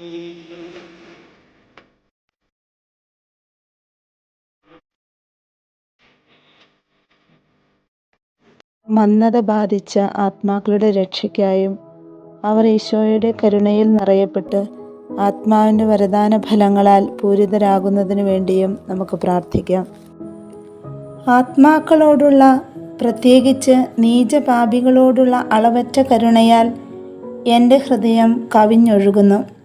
മന്നത ബാധിച്ച ആത്മാക്കളുടെ രക്ഷയ്ക്കായും അവർ ഈശോയുടെ കരുണയിൽ നിറയപ്പെട്ട് ആത്മാവിന്റെ വരദാന ഫലങ്ങളാൽ പൂരിതരാകുന്നതിനു വേണ്ടിയും നമുക്ക് പ്രാർത്ഥിക്കാം. ആത്മാക്കളോടുള്ള പ്രത്യേകിച്ച് നീചപാപികളോടുള്ള അളവറ്റ കരുണയാൽ എന്റെ ഹൃദയം കവിഞ്ഞൊഴുകുന്നു.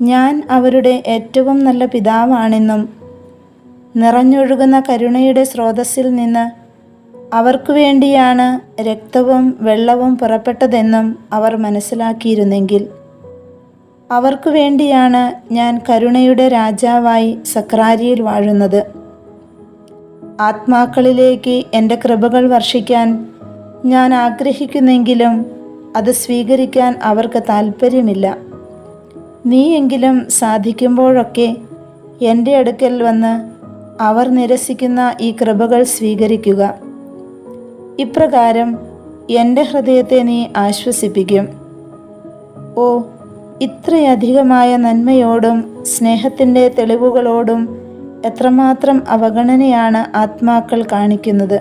ഞാൻ അവരുടെ ഏറ്റവും നല്ല പിതാവാണെന്നും നിറഞ്ഞൊഴുകുന്ന കരുണയുടെ സ്രോതസ്സിൽ നിന്ന് അവർക്കു വേണ്ടിയാണ് രക്തവും വെള്ളവും പുറപ്പെട്ടതെന്നും അവർ മനസ്സിലാക്കിയിരുന്നെങ്കിൽ. അവർക്കു വേണ്ടിയാണ് ഞാൻ കരുണയുടെ രാജാവായി സക്രാരിയിൽ വാഴുന്നത്. ആത്മാക്കളിലേക്ക് എന്റെ കൃപകൾ വർഷിക്കാൻ ഞാൻ ആഗ്രഹിക്കുന്നെങ്കിലും അത് സ്വീകരിക്കാൻ അവർക്ക് താല്പര്യമില്ല നീയെങ്കിലും സാധിക്കുമ്പോഴൊക്കെ എന്റെ അടുക്കൽ വന്ന് അവർ നിരസിക്കുന്ന ഈ കൃപകൾ സ്വീകരിക്കുക. ഇപ്രകാരം എന്റെ ഹൃദയത്തെ നീ ആശ്വസിപ്പിക്കും. ഓ ഇത്രയധികമായ നന്മയോടും സ്നേഹത്തിന്റെ തെളിവുകളോടും എത്രമാത്രം അവഗണനയാണ് ആത്മാക്കൾ കാണിക്കുന്നത്.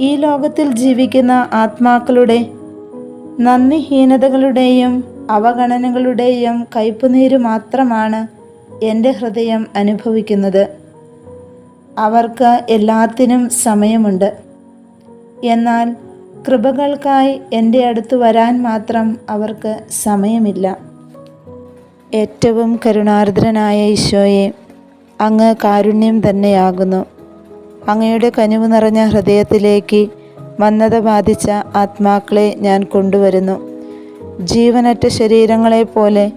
ഈ ലോകത്തിൽ ജീവിക്കുന്ന ആത്മാക്കളുടെ നന്ദിഹീനതകളുടെയും അവഗണനകളുടെയും കയ്പുനീര് മാത്രമാണ് എന്റെ ഹൃദയം അനുഭവിക്കുന്നത്. അവർക്ക് എല്ലാത്തിനും സമയമുണ്ട്. എന്നാൽ കൃപകൾക്കായി എന്റെ അടുത്ത് വരാൻ മാത്രം അവർക്ക് സമയമില്ല. ഏറ്റവും കരുണാർദ്രനായ ഈശോയെ അങ്ങ് കാരുണ്യം തന്നെയാകുന്നു. അങ്ങയുടെ കനിവ് നിറഞ്ഞ ഹൃദയത്തിലേക്ക് മന്ദത ബാധിച്ച ആത്മാക്കളെ ഞാൻ കൊണ്ടുവരുന്നു. ജീവനറ്റ ശരീരങ്ങളെ പോലെ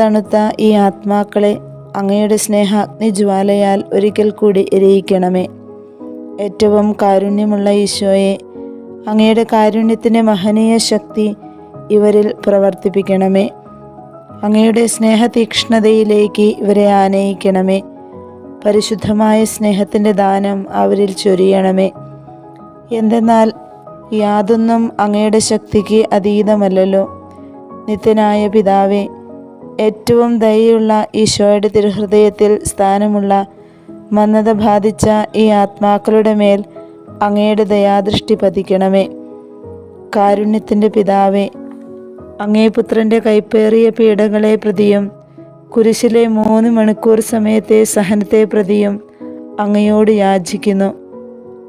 തണുത്ത ഈ ആത്മാക്കളെ അങ്ങയുടെ സ്നേഹാഗ്നി ജ്വാലയാൽ ഒരിക്കൽ കൂടി എരിയിക്കണമേ. ഏറ്റവും കാരുണ്യമുള്ള ഈശോയെ അങ്ങയുടെ കാരുണ്യത്തിന്റെ മഹനീയ ശക്തി ഇവരിൽ പ്രവർത്തിപ്പിക്കണമേ. അങ്ങയുടെ സ്നേഹതീക്ഷ്ണതയിലേക്ക് ഇവരെ ആനയിക്കണമേ. പരിശുദ്ധമായ സ്നേഹത്തിന്റെ ദാനം അവരിൽ ചൊരിയണമേ. എന്തെന്നാൽ യാതൊന്നും അങ്ങയുടെ ശക്തിക്ക് അതീതമല്ലല്ലോ. നിത്യനായ പിതാവേ ഏറ്റവും ദയുള്ള ഈശോയുടെ തിരുഹൃദയത്തിൽ സ്ഥാനമുള്ള മന്നത ബാധിച്ച ഈ ആത്മാക്കളുടെ മേൽ അങ്ങയുടെ ദയാദൃഷ്ടി പതിക്കണമേ. കാരുണ്യത്തിന്റെ പിതാവേ അങ്ങേ പുത്രന്റെ കൈപ്പേറിയ പീഡകളെ പ്രതിയും കുരിശിലെ മൂന്ന് മണിക്കൂർ സമയത്തെ സഹനത്തെ പ്രതിയും അങ്ങയോട് യാചിക്കുന്നു.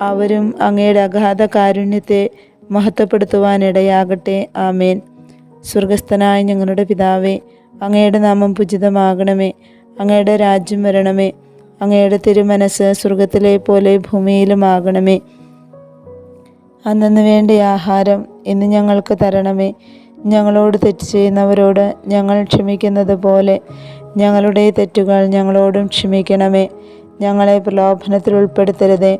അവരും അങ്ങയുടെ അഗാധ കാരുണ്യത്തെ മഹത്വപ്പെടുത്തുവാനിടയാകട്ടെ. ആമേൻ. സ്വർഗസ്ഥനായ ഞങ്ങളുടെ പിതാവേ അങ്ങയുടെ നാമം പുജിതമാകണമേ. അങ്ങയുടെ രാജ്യം വരണമേ. അങ്ങയുടെ തിരുമനസ് സ്വർഗത്തിലെ പോലെ ഭൂമിയിലുമാകണമേ. അന്നു വേണ്ട ആഹാരം ഇന്ന് ഞങ്ങൾക്ക് തരണമേ. ഞങ്ങളോട് തെറ്റ് ചെയ്യുന്നവരോട് ഞങ്ങൾ ക്ഷമിക്കുന്നത് പോലെ ഞങ്ങളുടെ തെറ്റുകൾ ഞങ്ങളോടും ക്ഷമിക്കണമേ. ഞങ്ങളെ പ്രലോഭനത്തിൽ ഉൾപ്പെടുത്തരുതേ.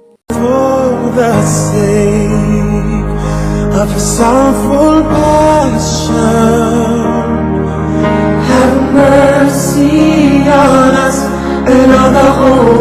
for the sake of a sorrowful passion. Have mercy on us and on the whole.